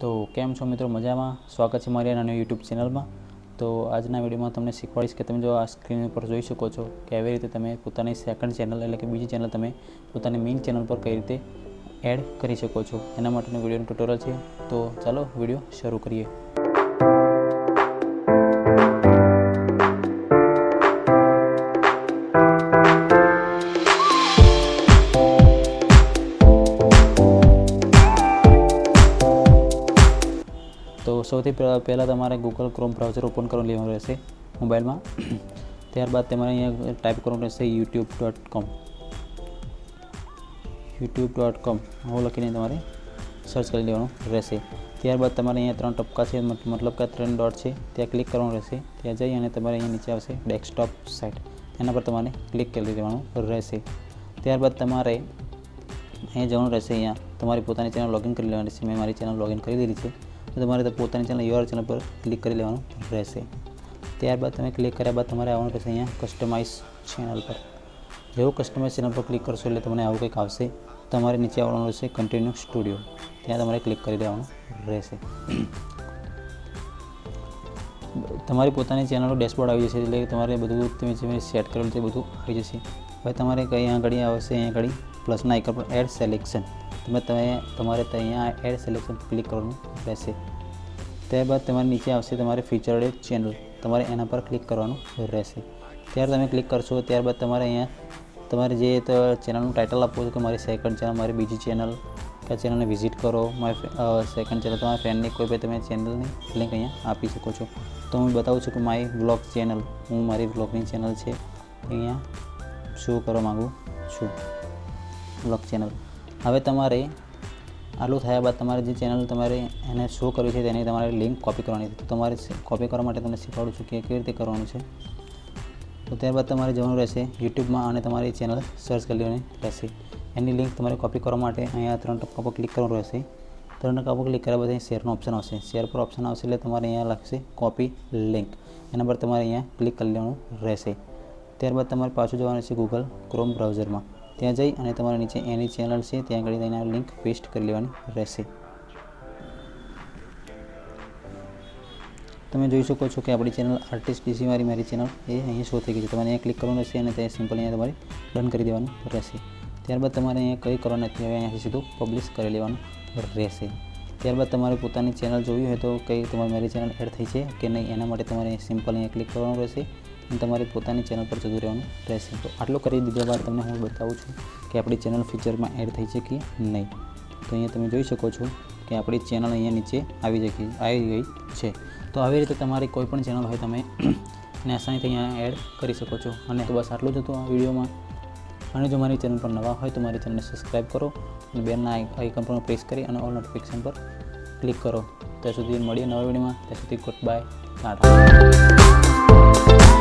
તો કેમ છો મિત્રો મજામાં? સ્વાગત છે મારી નાની યુટ્યુબ ચેનલમાં. તો આજના વિડીયોમાં તમને શીખવાડીશ કે તમે જો આ સ્ક્રીન ઉપર જોઈ શકો છો કે એવી રીતે તમે પોતાની સેકન્ડ ચેનલ એટલે કે બીજી ચેનલ તમે પોતાની મેઇન ચેનલ પર કઈ રીતે એડ કરી શકો છો. એના માટેનો વિડીયોનો ટ્યુટોરિયલ છે. તો ચાલો વીડિયો શરૂ કરીએ. સૌથી પહેલાં પહેલાં તમારે ગૂગલ ક્રોમ બ્રાઉઝર ઓપન કરવાનું લેવાનું રહેશે મોબાઈલમાં. ત્યારબાદ તમારે અહીંયા ટાઈપ કરવાનું રહેશે YouTube dot com YouTube dot com આવું લખીને તમારે સર્ચ કરી લેવાનું રહેશે. ત્યારબાદ તમારે અહીંયા ત્રણ ટપકા છે, મત- મતલબ કે આ ત્રણ ડોટ છે, ત્યાં ક્લિક કરવાનું રહેશે. ત્યાં જઈ અને તમારે અહીંયા નીચે આવશે ડેસ્કટોપ સાઇટ એના પર તમારે ક્લિક કરી દેવાનું રહેશે. ત્યારબાદ તમારે અહીંયા જવાનું રહેશે અહીંયા. તમારી પોતાની ચેનલ લોગિન કરી લેવાની છે મેં મારી ચેનલ લોગિન કરી દીધી છે. તો તમારે તો પોતાની ચેનલ યુઆર ચેનલ પર ક્લિક કરી લેવાનું રહેશે ત્યારબાદ તમે ક્લિક કર્યા બાદ તમારે આવવાનું રહેશે અહીંયા કસ્ટમાઇઝ ચેનલ પર જેવું કસ્ટમાઇઝ ચેનલ પર ક્લિક કરશો એટલે તમને આવું કંઈક આવશે તમારે નીચે આવવાનું રહેશે કન્ટિન્યુ સ્ટુડિયો ત્યાં તમારે ક્લિક કરી દેવાનું રહેશે તમારી પોતાની ચેનલનો ડેશબોર્ડ આવી જશે એટલે તમારે બધું તમે જે સેટ કરેલું છે બધું આવી જશે હવે તમારે કઈ અહીંયા આગળ આવશે અહીંયા આગળ પ્લસના આઇકન પર એડ સેલેક્શન તમે તમે તમારે અહીંયા એડ સિલેક્શન ક્લિક કરવાનું રહેશે. ત્યારબાદ તમારે નીચે આવશે તમારે ફીચર્ડ ચેનલ તમારે એના પર ક્લિક કરવાનું રહેશે. ત્યારે તમે ક્લિક કરશો, ત્યારબાદ તમારે અહીંયા તમારે જે ચેનલનું ટાઇટલ આપવું છે કે મારી સેકન્ડ ચેનલ મારી બીજી ચેનલ કે ચેનલને વિઝિટ કરો. મારી સેકન્ડ ચેનલ તમારા ફ્રેન્ડની કોઈ પણ તમે ચેનલની લિંક અહીંયા આપી શકો છો. તો હું બતાવું છું કે મારી બ્લોગ ચેનલ હું મારી બ્લોગની ચેનલ છે. અહીંયા શો કરવા માગું છું. બ્લોગ ચેનલ હવે તમારે આટલું થયા બાદ તમારે જે ચેનલ તમારે એને શો કરવી છે તેની તમારે લિંક કોપી કરવાની છે. તમારે કોપી કરવા માટે તમને શીખવાડું છું કે કેવી રીતે કરવાનું છે. તો ત્યારબાદ તમારે જવાનું રહેશે યુટ્યુબમાં અને તમારી ચેનલ સર્ચ કરી લેવાની રહેશે. એની લિંક તમારે કોપી કરવા માટે અહીંયા ત્રણ ટપકા પર ક્લિક કરવાનું રહેશે. ત્રણ ટપકા પર ક્લિક કર્યા બાદ અહીં શેરનો ઓપ્શન આવશે. શેર પર ઓપ્શન આવશે એટલે તમારે અહીંયા લખશે કોપી લિંક એના પર તમારે અહીંયા ક્લિક કરી લેવાનું રહેશે. ત્યારબાદ તમારે પાછું જવાનું છે ગૂગલ ક્રોમ બ્રાઉઝરમાં ત્યાં જઈ અને તમારે નીચે એની ચેનલ છે, ત્યાં આગળ તેના લિંક પેસ્ટ કરી લેવાની રહેશે. તમે જોઈ શકો છો કે આપણી ચેનલ આર્ટિસ્ટ ડીસી મારી મારી ચેનલ એ અહીંયા શો થઈ ગઈ છે. તમારે અહીંયા ક્લિક કરવાનું રહેશે અને તે સિમ્પલ અહીંયા તમારે ડન કરી દેવાનું રહેશે. ત્યારબાદ તમારે અહીંયા કંઈ કરવાનું નથી, હવે અહીંયાથી સીધું પબ્લિશ કરી લેવાનું રહેશે. ત્યારબાદ તમારે પોતાની ચેનલ જોવી હોય તો કઈ તમારી મારી ચેનલ એડ થઈ છે કે નહીં, એના માટે તમારે સિમ્પલ અહીંયા ક્લિક કરવાનું રહેશે. અને તમારે પોતાની ચેનલ પર જતું રહેવાનું રહેશે. તો આટલું કરી દીધા બાદ તમને હું બતાવું છું કે આપણી ચેનલ ફીચરમાં એડ થઈ છે કે નહીં. તો અહીંયા તમે જોઈ શકો છો કે આપણી ચેનલ અહીંયા નીચે આવી જઈ આવી ગઈ છે. તો આવી રીતે તમારી કોઈ પણ ચેનલ હોય તમે ને આસાનીથી અહીંયા એડ કરી શકો છો. અને તો બસ આટલું જ હતું આ વિડીયોમાં. અને જો મારી ચેનલ પર નવા હોય તો મારી ચેનલને સબસ્ક્રાઈબ કરો અને બેલના આઇકન પર પ્રેસ કરી અને ઓલ નોટિફિકેશન પર ક્લિક કરો. ત્યાં સુધી મળીએ નવા વિડીયોમાં. ત્યાં સુધી ગુડ બાય ટાટા